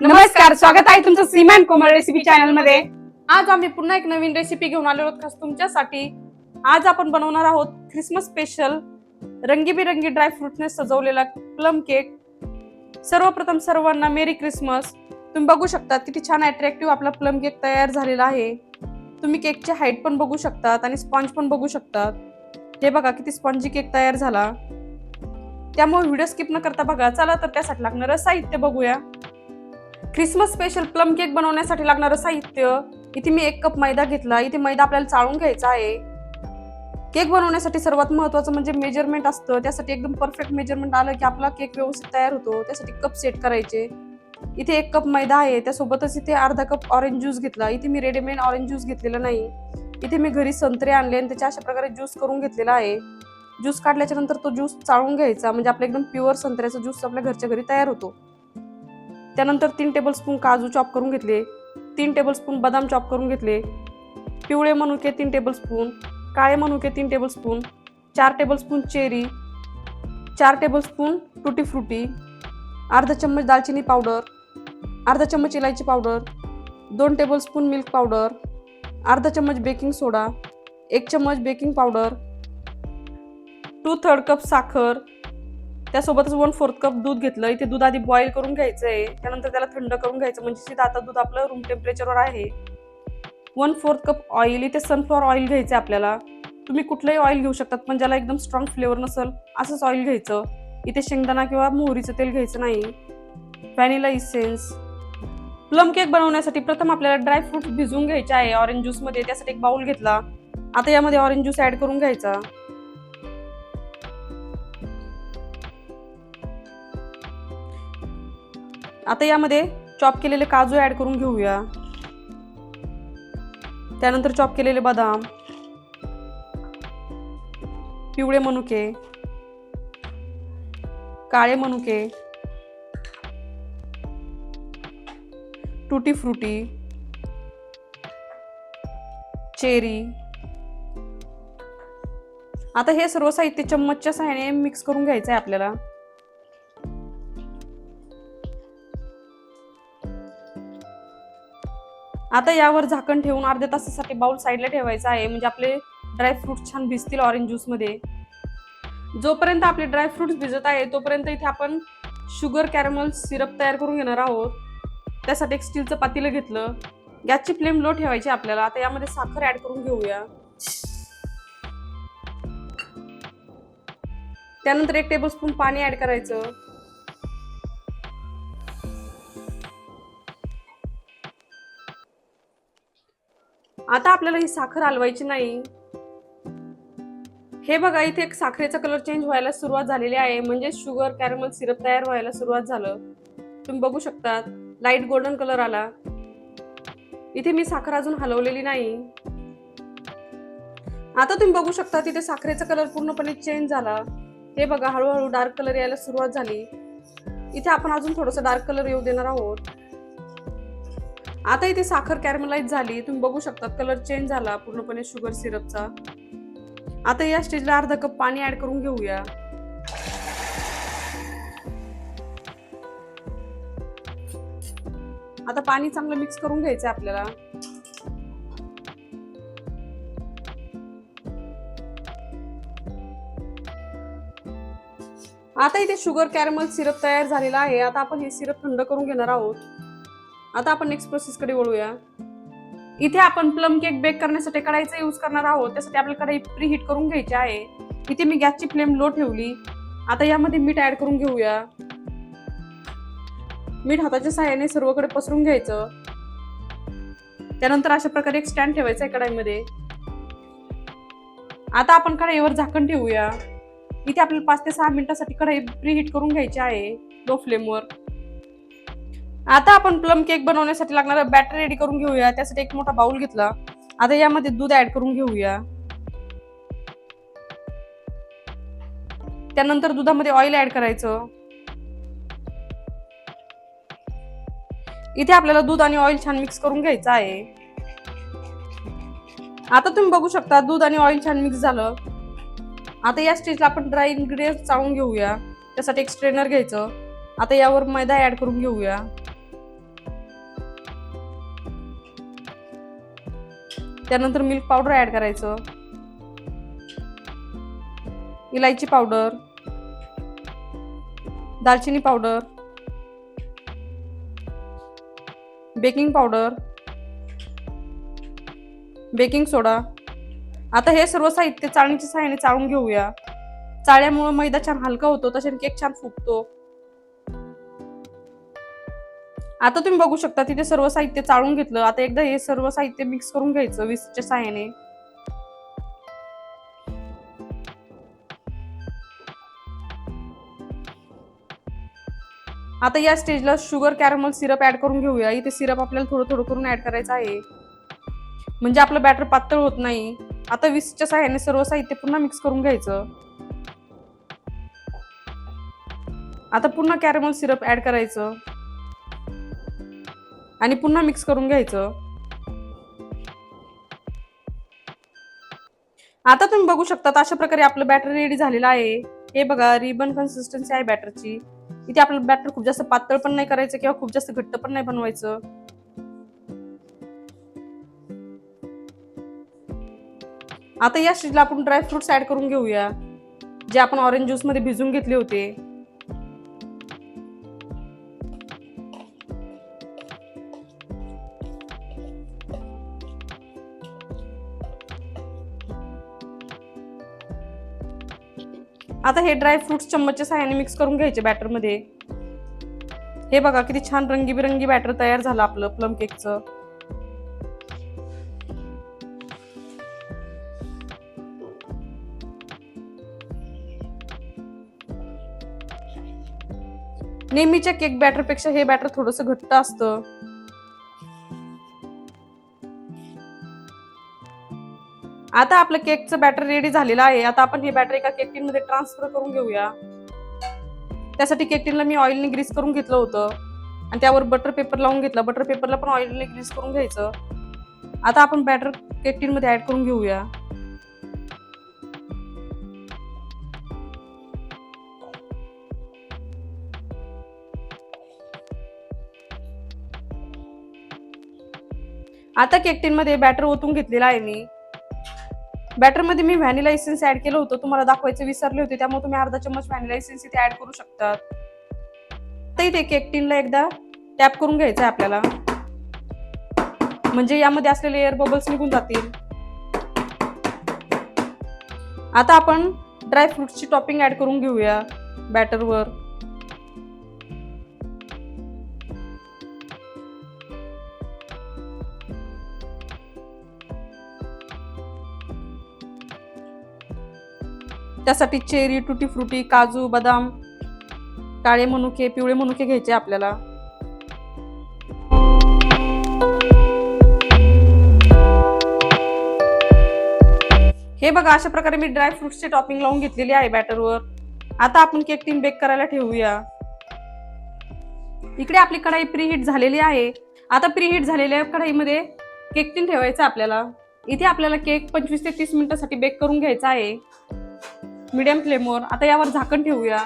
नमस्कार स्वागत आहे तुमचं श्रीमान कोमल रेसिपी चॅनलमध्ये. आज आम्ही पुन्हा एक नवीन रेसिपी घेऊन आलो आहोत खास तुमच्यासाठी. आज आपण बनवणार आहोत क्रिसमस स्पेशल रंगीबेरंगी ड्रायफ्रुटने सजवलेला प्लम केक सर्वप्रथम सर्वांना मेरी क्रिसमस तुम्ही बघू शकता किती छान अट्रॅक्टिव्ह आपला प्लम केक तयार झालेला आहे. तुम्ही केकची हाईट पण बघू शकतात आणि स्पॉन्ज पण बघू शकतात. हे बघा किती स्पॉन्जी केक तयार झाला. त्यामुळे व्हिडिओ स्किप न करता बघा. चला तर त्यासाठी लागणारं साहित्य बघूया. क्रिसमस स्पेशल प्लम केक बनवण्यासाठी लागणारं साहित्य. इथे मी एक कप मैदा घेतला. इथे मैदा आपल्याला चाळून घ्यायचा आहे. केक बनवण्यासाठी सर्वात महत्वाचं म्हणजे मेजरमेंट असतं. त्यासाठी एकदम परफेक्ट मेजरमेंट आलं की आपला केक व्यवस्थित तयार होतो. त्यासाठी कप सेट करायचे. इथे एक कप मैदा आहे. त्यासोबतच इथे अर्धा कप ऑरेंज ज्यूस घेतला. इथे मी रेडीमेड ऑरेंज ज्यूस घेतलेला नाही. इथे मी घरी संत्रे आणले आणि त्याच्या अशा प्रकारे ज्यूस करून घेतलेला आहे. ज्यूस काढल्याच्या नंतर तो ज्यूस चाळून घ्यायचा. म्हणजे आपला एकदम प्युअर संत्र्याचा ज्यूस आपल्या घरच्या घरी तयार होतो. त्यानंतर तीन टेबलस्पून काजू चॉप करून घेतले. तीन टेबलस्पून बदाम चॉप करून घेतले. पिवळे मनुके तीन टेबलस्पून काळे मनुके तीन टेबलस्पून चार टेबलस्पून चेरी चार टेबलस्पून टुटी फ्रुटी अर्धा चम्मच दालचिनी पावडर अर्धा चम्मच इलायची पावडर दोन टेबलस्पून मिल्क पावडर अर्धा चम्मच बेकिंग सोडा एक चम्मच baking powder two third cup साखर त्यासोबतच वन फोर्थ कप दूध घेतलं. इथे दूध आधी बॉईल करून घ्यायचं आहे त्यानंतर त्याला थंड करून घ्यायचं. म्हणजे आता दूध आपलं रूम टेम्परेचरवर आहे. वन फोर्थ कप ऑइल इथे सनफ्लॉवर ऑइल घ्यायचं आहे आपल्याला. तुम्ही कुठलंही ऑइल घेऊ शकतात पण ज्याला एकदम स्ट्रॉंग फ्लेवर नसेल असंच ऑइल घ्यायचं. इथे शेंगदाणा किंवा मोहरीचं तेल घ्यायचं नाही. व्हॅनिला इसेन्स प्लम केक बनवण्यासाठी प्रथम आपल्याला ड्राय फ्रूट भिजवून घ्यायचे आहे. ऑरेंज ज्यूसमध्ये त्यासाठी एक बाउल घेतला. आता यामध्ये ऑरेंज ज्यूस ऍड करून घ्यायचा. आता यामध्ये चॉप केलेले काजू ऍड करून घेऊया. त्यानंतर चॉप केलेले बदाम पिवळे मनुके काळे मनुके टुटी फ्रुटी चेरी आता हे सर्व साहित्य चम्मचच्या सहाय्याने मिक्स करून घ्यायचं आहे आपल्याला. आता यावर झाकण ठेवून अर्ध्या तासासाठी बाउल साईडला ठेवायचा आहे. म्हणजे आपले ड्रायफ्रूट छान भिजतील ऑरेंज ज्यूसमध्ये जोपर्यंत आपले ड्रायफ्रुट्स भिजत आहे तोपर्यंत इथे आपण शुगर कॅरमल सिरप तयार करून घेणार आहोत. त्यासाठी एक स्टीलचं पातेलं घेतलं. गॅसची फ्लेम लो ठेवायची आपल्याला. आता यामध्ये साखर ऍड करून घेऊया. त्यानंतर एक टेबलस्पून पाणी ऍड करायचं. आता आपल्याला ही साखर हलवायची नाही. हे बघा इथे एक साखरेचा कलर चेंज व्हायला सुरुवात झालेली आहे. म्हणजे शुगर कॅरमल सिरप तयार व्हायला सुरुवात झालं. तुम्ही बघू शकता लाइट गोल्डन कलर आला. इथे मी साखर अजून हलवलेली नाही. आता तुम्ही बघू शकता तिथे साखरेचा कलर पूर्णपणे चेंज झाला. हे बघा हळूहळू डार्क कलर यायला सुरुवात झाली. इथे आपण अजून थोडस डार्क कलर येऊ देणार आहोत. आता इथे साखर कॅरमलाइज झाली. तुम्ही बघू शकता कलर चेंज झाला पूर्णपणे शुगर सिरपचा आता या स्टेजला अर्धा कप पाणी ऍड करून घेऊया. आता पाणी चांगलं मिक्स करून घ्यायचं आपल्याला. आता इथे शुगर कॅरमल सिरप तयार झालेला आहे. आता आपण हे सिरप थंड करून घेणार आहोत. आता आपण नेक्स्ट प्रोसेसकडे वळूया. इथे आपण प्लम केक बेक करण्यासाठी कढाईचा यूज करणार आहोत. त्यासाठी आपल्याला कढाई प्री हीट करून घ्यायची आहे. इथे मी गॅसची फ्लेम लो ठेवली. आता यामध्ये मीठ ऍड करून घेऊया. मीठ हाताच्या सहाय्याने सर्वकडे पसरून घ्यायचं. त्यानंतर अशा प्रकारे एक स्टँड ठेवायचा आहे कढाईमध्ये. आता आपण कढाईवर झाकण ठेवूया. इथे आपल्याला पाच ते सहा मिनिटासाठी कढाई प्री हीट करून घ्यायची आहे. लो फ्लेमवर आता आपण प्लम केक बनवण्यासाठी लागणारा बॅटर रेडी करून घेऊया. त्यासाठी एक मोठा बाउल घेतला. आता यामध्ये दूध ऍड करून घेऊया. त्यानंतर दुधामध्ये ऑइल ऍड करायचं. इथे आपल्याला दूध आणि ऑइल छान मिक्स करून घ्यायचं आहे. आता तुम्ही बघू शकता दूध आणि ऑइल छान मिक्स झालं. आता या स्टेजला आपण ड्राय इन्ग्रेडियंट चाळून घेऊया. त्यासाठी एक स्ट्रेनर घ्यायचं. आता यावर मैदा ऍड करून घेऊया. त्यानंतर मिल्क पावडर ऍड करायचं. इलायची पावडर. दालचिनी powder. Baking powder. Baking soda. आता हे सर्व साहित्य चाळणीच्या सहाय्याने चाळून घेऊया. चाळ्यामुळे मैदा छान हलका होतो तशाने केक छान फुगतो. आता तुम्ही बघू शकता तिथे सर्व साहित्य चाळून घेतलं. आता एकदा हे सर्व साहित्य मिक्स करून घ्यायचं विस्कच्या सहाय्याने. आता या स्टेजला शुगर कॅरमल सिरप ऍड करून घेऊया. इथे सिरप आपल्याला थोडं थोडं करून ऍड करायचं आहे. म्हणजे आपलं बॅटर पातळ होत नाही. आता विसच्या सहाय्याने सर्व साहित्य पुन्हा मिक्स करून घ्यायचं. आता पुन्हा कॅरमल सिरप ऍड करायचं. आणि पुन्हा मिक्स करून घ्यायचं. आता तुम्ही बघू शकता अशा प्रकारे आपलं बॅटर रेडी झालेलं आहे. हे बघा रिबन कन्सिस्टन्सी आहे बॅटरची इथे आपलं बॅटर खूप जास्त पातळ पण नाही करायचं किंवा खूप जास्त घट्ट पण नाही बनवायचं. आता या स्टेजला आपण ड्रायफ्रुट्स ऍड करून घेऊया जे आपण ऑरेंज ज्यूसमध्ये भिजून घेतले होते. आता हे ड्रायफ्रुट्स चम्मचच्या सहाय्याने मिक्स करून घ्यायचे बॅटरमध्ये हे बघा किती छान रंगीबिरंगी बॅटर तयार झालं आपलं प्लम केकचं नेहमीच्या केक बॅटरपेक्षा हे बॅटर थोडस घट्ट असतं. आता आपलं केकचं बॅटर रेडी झालेलं आहे. आता आपण हे बॅटर एका केकमध्ये ट्रान्सफर करून घेऊया. त्यासाठी केक टीनला मी ऑइलने ग्रीस करून घेतलं होतं. आणि त्यावर बटर पेपर लावून घेतला. बटर पेपरला पण ऑइलने ग्रीस करून घ्यायचं. आता आपण बॅटर केक टीन मध्ये ऍड करून घेऊया. आता केक टीन मध्ये बॅटर ओतून घेतलेला आहे मी. बॅटरमध्ये मी व्हॅनिला एसेन्स ऍड केलं होतं. तुम्हाला दाखवायचं विसरले होते. त्यामुळे तुम्ही अर्धा चम्मच व्हॅनिला एसेन्स इथे ऍड करू शकतात तर इथे केक टीनला एकदा टॅप करून घ्यायचं आहे आपल्याला. म्हणजे यामध्ये असलेले एअर बबल्स निघून जातील. आता आपण ड्राय टॉपिंग ऍड करून घेऊया बॅटरवर त्यासाठी चेरी टुटी फ्रुटी काजू बदाम काळे मनुके पिवळे मनुके घ्यायचे आपल्याला. हे बघा अशा प्रकारे मी ड्राय फ्रुट्सची टॉपिंग लावून घेतलेली आहे बॅटरवर आता आपण केक टीम बेक करायला ठेवूया. इकडे आपली कढाई प्रीहीट झालेली आहे. आता प्रीहीट झालेल्या कढाईमध्ये केक टीन ठेवायचं आपल्याला. इथे आपल्याला केक पंचवीस ते तीस मिनिटासाठी बेक करून घ्यायचा आहे. मीडियम फ्लेमवर आता यावर झाकण ठेवूया.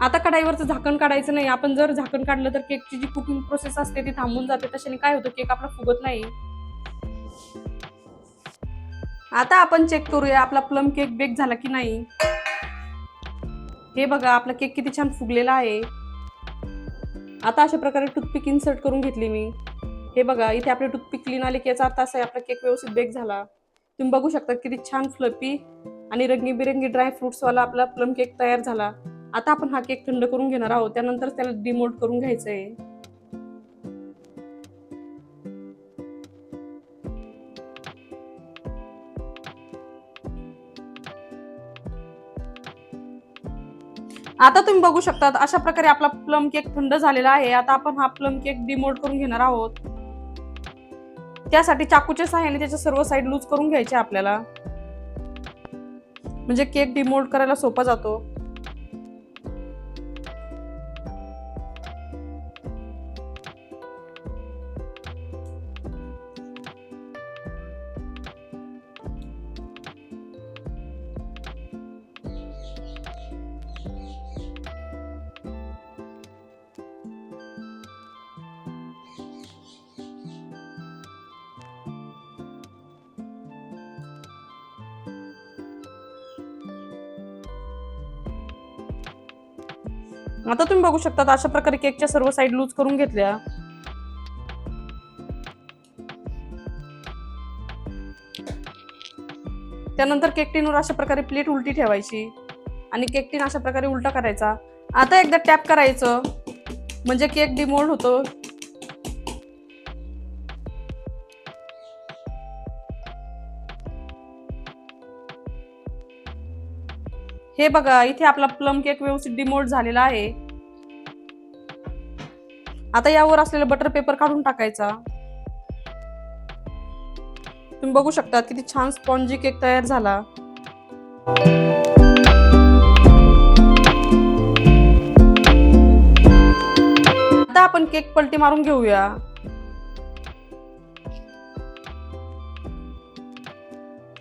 आता कढाईवरचं झाकण काढायचं नाही. आपण जर झाकण काढलं तर केकची जी कुकिंग प्रोसेस असते ती थांबून जाते. तशाने काय होतं? केक आपला फुगत नाही. आता आपण चेक करूया आपला प्लम केक बेक झाला की नाही. हे बघा आपला केक किती छान फुगलेला आहे. आता अशा प्रकारे टूथपिक इन्सर्ट करून घेतली मी. हे बघा इथे आपले टूथपिक क्लीन आले की याचा अर्थ असा आहे आपला केक व्यवस्थित बेक झाला. तुम्ही बघू शकता किती छान फ्लपी आणि रंगीबिरंगी ड्राय वाला आपला प्लम केक तयार झाला. आता आपण हा केक थंड करून घेणार आहोत. त्यानंतर त्याला डिमोल्ड करून घ्यायचं आहे. आता तुम्ही बघू शकता अशा प्रकारे आपला प्लम केक थंड झालेला आहे. आता आपण हा प्लम केक डिमोल्ड करून घेणार आहोत. त्यासाठी चाकूच्या सहाय्याने त्याच्या सर्व साईड लूज करून घ्यायचे आपल्याला. म्हणजे केक डिमोल्ड करायला सोपा जातो. आता तुम्ही बघू शकता अशा प्रकारे केकच्या सर्व साईड लूज करून घेतल्या. त्यानंतर केक अशा प्रकारे प्लेट उलटी ठेवायची आणि केक टीन अशा प्रकारे उलटा करायचा. आता एकदा टॅप करायचं. म्हणजे केक डिमोल्ड होतो. हे बघा इथे आपला प्लम केक व्यवस्थित डिमोल्ड झालेला आहे. आता यावर असलेला बटर पेपर काढून टाकायचा. तुम्ही बघू शकता किती छान स्पॉन्जी केक तयार झाला. आता आपण केक पलटी मारून घेऊया.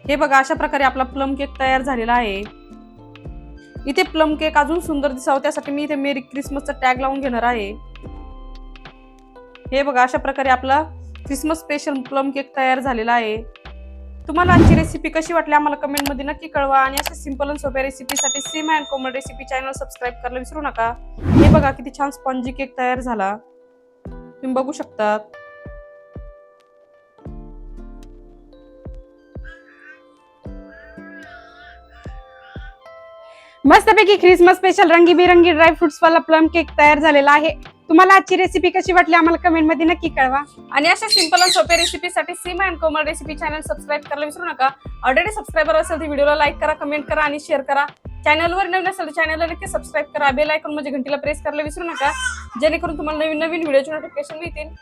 हे बघा अशा प्रकारे आपला प्लम केक तयार झालेला आहे. इथे प्लम केक अजून सुंदर दिसावं त्यासाठी मी इथे मेरी क्रिसमसचा टॅग लावून घेणार आहे. हे बघा अशा प्रकारे आपला क्रिसमस स्पेशल प्लम केक तयार झालेला आहे. तुम्हाला आमची रेसिपी कशी वाटली आम्हाला कमेंटमध्ये नक्की कळवा आणि अशा सिंपल आणि सोप्या रेसिपीसाठी Seema and Komal recipe channel subscribe करायला विसरू नका. हे बघा किती छान स्पॉन्जी केक तयार झाला. तुम्ही बघू शकतात. मस्तपैकी क्रिसमस स्पेशल रंगीबेरंगी ड्रायफ्रुट्स वाला प्लम केक तयार झालेला आहे. तुम्हाला आजची रेसिपी कशी वाटली आम्हाला कमेंटमध्ये नक्की कळवा. आणि अशा सिंपल आणि सोप्या रेसिपीसाठी Seema and Komal recipe channel subscribe करायला विसरू नका. ऑलरेडी सबस्क्राईबर असेल तर व्हिडिओला लाईक करा कमेंट करा आणि शेअर करा. चॅनलवर नवीन असेल तर चॅनलला नक्की सबस्क्राईब करा. बेल आयकॉन म्हणजे घंटीला प्रेस करायला विसरू नका. जेणेकरून तुम्हाला नवीन नवीन व्हिडिओचे नोटिफिकेशन मिळतील.